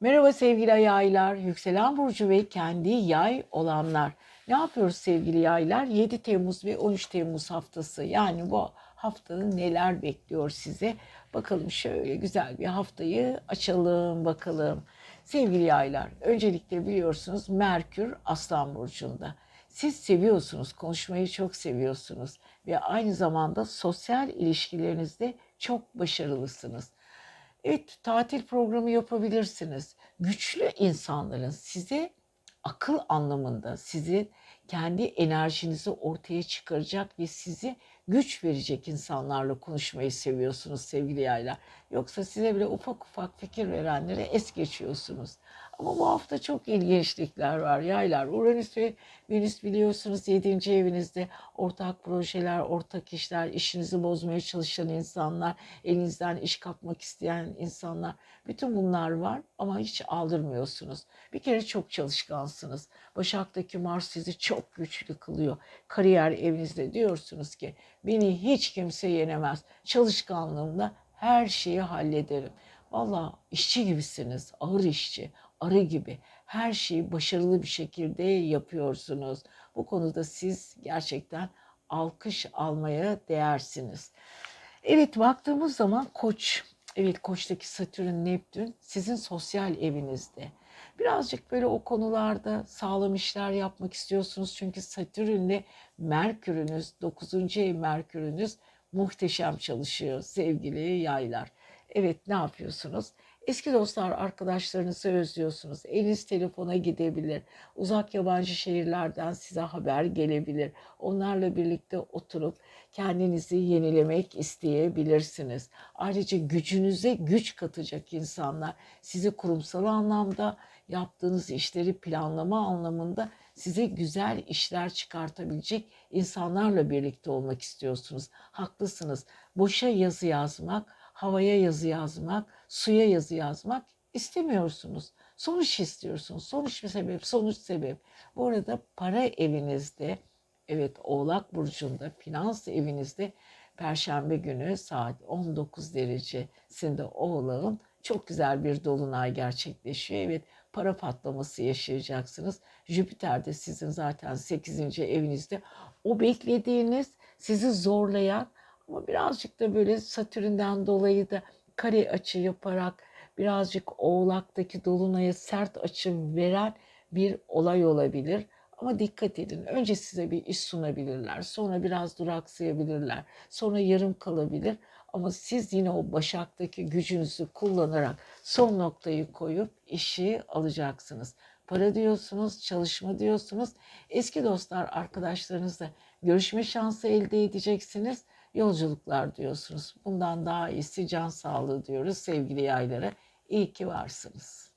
Merhaba sevgili yaylar, yükselen burcu ve kendi yay olanlar. Ne yapıyoruz sevgili yaylar? 7 Temmuz ve 13 Temmuz haftası. Yani bu haftanın neler bekliyor size? Bakalım şöyle güzel bir haftayı açalım bakalım. Sevgili yaylar, öncelikle biliyorsunuz Merkür Aslan Burcu'nda. Siz seviyorsunuz, konuşmayı çok seviyorsunuz ve aynı zamanda sosyal ilişkilerinizde çok başarılısınız. Evet, tatil programı yapabilirsiniz. Güçlü insanların size akıl anlamında sizi kendi enerjinizi ortaya çıkaracak ve sizi güç verecek insanlarla konuşmayı seviyorsunuz sevgili yaylar. Yoksa size bile ufak ufak fikir verenlere es geçiyorsunuz. Ama bu hafta çok ilginçlikler var yaylar. Uranüs ve Venüs biliyorsunuz 7. evinizde ortak projeler, ortak işler, işinizi bozmaya çalışan insanlar, elinizden iş kapmak isteyen insanlar. Bütün bunlar var ama hiç aldırmıyorsunuz. Bir kere çok çalışkansınız. Başak'taki Mars sizi çok güçlü kılıyor. Kariyer evinizde diyorsunuz ki beni hiç kimse yenemez. Çalışkanlığımla her şeyi hallederim. Valla işçi gibisiniz, ağır işçi, arı gibi her şeyi başarılı bir şekilde yapıyorsunuz. Bu konuda siz gerçekten alkış almaya değersiniz. Evet baktığımız zaman Koç, evet Koç'taki Satürn, Neptün sizin sosyal evinizde. Birazcık böyle o konularda sağlam işler yapmak istiyorsunuz. Çünkü Satürn'le Merkür'ünüz, 9. ev Merkür'ünüz muhteşem çalışıyor sevgili yaylar. Evet ne yapıyorsunuz? Eski dostlar, arkadaşlarınızı özlüyorsunuz. Eliniz telefona gidebilir. Uzak yabancı şehirlerden size haber gelebilir. Onlarla birlikte oturup kendinizi yenilemek isteyebilirsiniz. Ayrıca gücünüze güç katacak insanlar sizi kurumsal anlamda yaptığınız işleri planlama anlamında size güzel işler çıkartabilecek insanlarla birlikte olmak istiyorsunuz. Haklısınız. Boşa yazı yazmak, havaya yazı yazmak, suya yazı yazmak istemiyorsunuz. Sonuç istiyorsunuz. Sonuç bir sebep, sonuç sebep. Bu arada para evinizde, evet Oğlak Burcu'nda, finans evinizde Perşembe günü saat 19 derecesinde Oğlak'ın çok güzel bir dolunay gerçekleşiyor. Evet para patlaması yaşayacaksınız. Jüpiter de sizin zaten 8. evinizde. O beklediğiniz sizi zorlayan ama birazcık da böyle Satürn'den dolayı da kare açı yaparak birazcık Oğlak'taki dolunaya sert açı veren bir olay olabilir. Ama dikkat edin. Önce size bir iş sunabilirler. Sonra biraz duraksayabilirler. Sonra yarım kalabilir. Ama siz yine o başaktaki gücünüzü kullanarak son noktayı koyup işi alacaksınız. Para diyorsunuz, çalışma diyorsunuz. Eski dostlar, arkadaşlarınızla görüşme şansı elde edeceksiniz. Yolculuklar diyorsunuz. Bundan daha iyisi can sağlığı diyoruz sevgili yaylara. İyi ki varsınız.